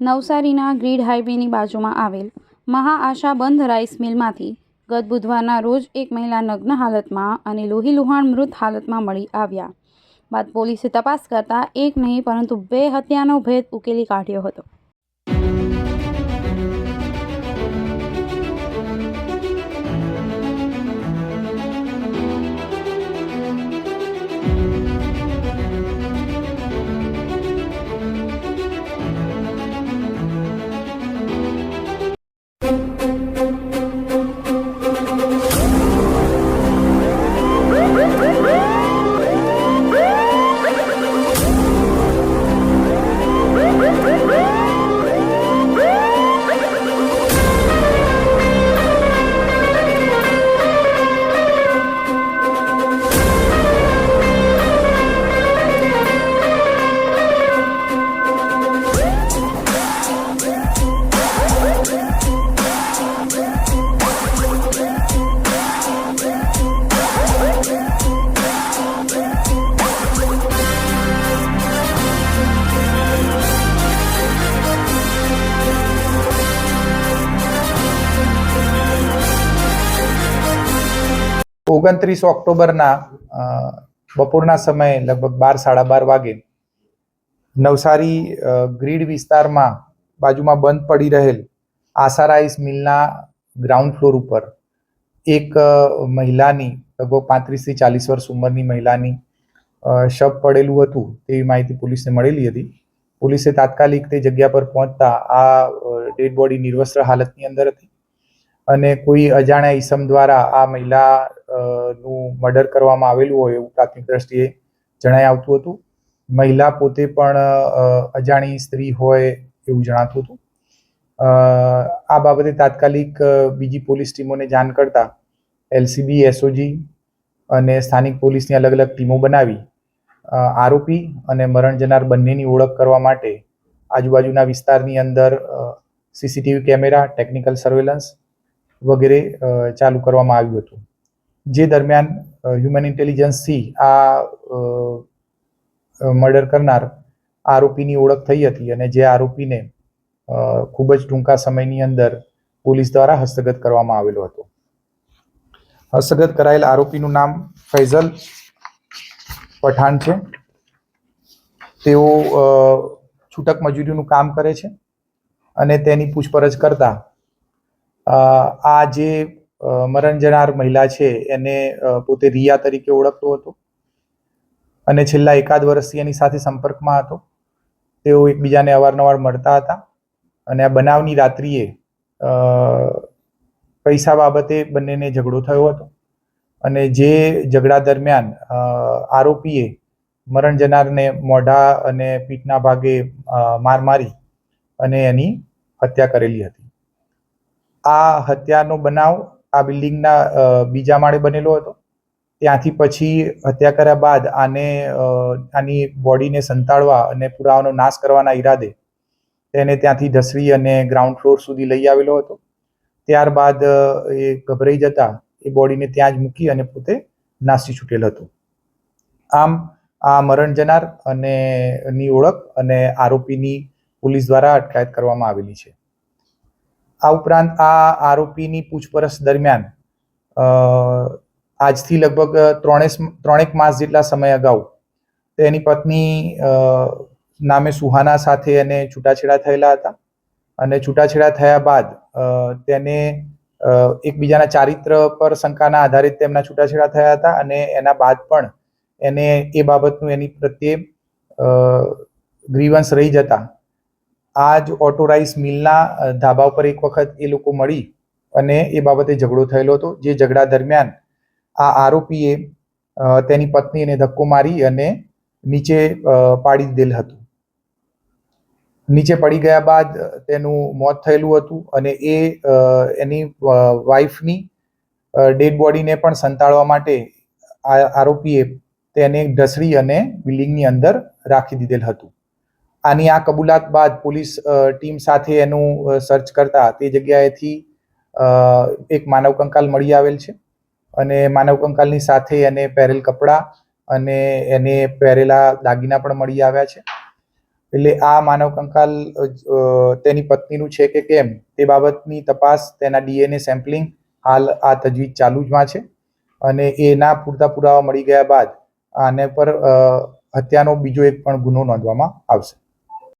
નવસારીના ગ્રીડ હાઈવેની બાજુમાં આવેલ મહાઆશા બંધ રાઈસ મિલમાંથી ગત બુધવારના રોજ એક મહિલા નગ્ન હાલતમાં અને લોહી લુહાણ મૃત હાલતમાં મળી આવ્યા. બાદ પોલીસે તપાસ કરતા એક નહીં, પરંતુ બે હત્યાનો ભેદ ઉકેલી કાઢ્યો હતો. ઓગણત્રીસ ઓક્ટોબરના બપોરના સમયે લગભગ બાર, સાડા બાર વાગે નવસારી ગ્રીડ વિસ્તારમાં બાજુમાં બંધ પડી રહેલ આસારાઈસ મિલના ગ્રાઉન્ડ ફ્લોર ઉપર એક મહિલાની, લગભગ પાંત્રીસથી ચાલીસ વર્ષ ઉંમરની મહિલાની શબ પડેલું હતું તેવી માહિતી પોલીસને મળેલી હતી. પોલીસે તાત્કાલિક તે જગ્યા પર પહોંચતા આ ડેડ બોડી નિર્વસ્ત્ર હાલતની અંદર હતી. અને કોઈ અજાણ્યા ઈસમ દ્વારા આ મહિલા નું મર્ડર કરવામાં આવેલું હોય એવું પ્રાથમિક દ્રષ્ટિએ જણાઈ આવતું હતું. મહિલા પોતે પણ અજાણી સ્ત્રી હોય એવું જણાતું હતું. આ બાબતે તાત્કાલિક બીજી પોલીસ ટીમોને જાણ કરતા એલસીબી, એસઓજી અને સ્થાનિક પોલીસની અલગ અલગ ટીમો બનાવી આરોપી અને મરણ જનાર બંનેની ઓળખ કરવા માટે આજુબાજુના વિસ્તારની અંદર સીસીટીવી કેમેરા, ટેકનિકલ સર્વેલન્સ વગેરે ચાલુ કરવામાં આવ્યું હતું. જે દરમિયાન હ્યુમન ઇન્ટેલિજન્સથી આ મર્ડર કરનાર આરોપીની ઓળખ થઈ હતી અને જે આરોપીને ખૂબ જ ટૂંકા સમયની અંદર પોલીસ દ્વારા હસ્તગત કરવામાં આવેલો હતો. હસ્તગત કરાયેલ આરોપીનું નામ ફૈઝલ પઠાણ છે. તેઓ છૂટક મજૂરીનું કામ કરે છે અને તેની પૂછપરછ કરતા આ જે મરણ જનાર મહિલા છે, એને પોતે રિયા તરીકે ઓળખતો હતો. અને છેલ્લા એકાદ વર્ષથી એની સાથે સંપર્કમાં હતો. તેઓ એકબીજાને અવારનવાર મળતા હતા. અને આ બનાવની રાત્રિએ પૈસા બાબતે બંનેને ઝઘડો થયો હતો. અને જે ઝઘડા દરમિયાન આરોપીએ મરણ જનારને મોઢા અને પીઠના ભાગે માર મારી અને એની હત્યા કરેલી હતી. આ હત્યાનો બનાવ આ બિલ્ડિંગના બીજા માળે બનેલો હતો. ત્યાંથી પછી હત્યા કર્યા બાદ આને આની બોડીને સંતાડવા અને પુરાવાનો નાશ કરવાના ઈરાદે તેને ત્યાંથી ધસવી અને ગ્રાઉન્ડ ફ્લોર સુધી લઈ આવેલો હતો. ત્યારબાદ એ ગભરાઈ જતા એ બોડીને ત્યાં જ મૂકી અને પોતે નાસી છૂટેલ હતો. આમ, આ મરણ જનાર અને ની ઓળખ અને આરોપીની પોલીસ દ્વારા અટકાયત કરવામાં આવેલી છે. આ ઉપરાંત આ આરોપીની પૂછપરછ દરમિયાન આજથી લગભગ ત્રણેસ ત્રણેક માસ જેટલા સમય અગાઉ તેની પત્ની નામે સુહાના સાથે એને છૂટાછેડા થયેલા હતા અને છૂટાછેડા થયા બાદ તેને એકબીજાના ચારિત્ર પર શંકાના આધારે તેમના છૂટાછેડા થયા હતા અને એના બાદ પણ એને એ બાબતનું એની પ્રત્યે ગ્રીવન્સ રહી જતા આ જ ઓટો રાઈસ મિલના ધાબા ઉપર એક વખત એ લોકો મળી અને એ બાબતે ઝઘડો થયેલો હતો. જે ઝઘડા દરમિયાન આ આરોપીએ તેની પત્નીને ધક્કો મારી અને નીચે પાડી દીધેલ હતું. નીચે પડી ગયા બાદ તેનું મોત થયેલું હતું અને એ એની વાઈફની ડેડ બોડીને પણ સંતાડવા માટે આરોપીએ તેને ઢસડી અને બિલ્ડિંગની અંદર રાખી દીધેલ હતું. આની આ કબૂલાત બાદ પોલીસ ટીમ સાથે એનું સર્ચ કરતા તે જગ્યાએથી એક માનવ કંકાલ મળી આવેલ છે. અને માનવ કંકાલની સાથે એને પહેરેલ કપડાં અને એને પહેરેલા દાગીના પણ મળી આવ્યા છે. એટલે આ માનવ કંકાલ તેની પત્નીનું છે કે કેમ તે બાબતની તપાસ, તેના ડીએનએ સેમ્પલિંગ હાલ આ તજવીજ ચાલુમાં છે. અને એના પૂરતા પુરાવા મળી ગયા બાદ આને પર હત્યાનો બીજો એક પણ ગુનો નોંધવામાં આવશે.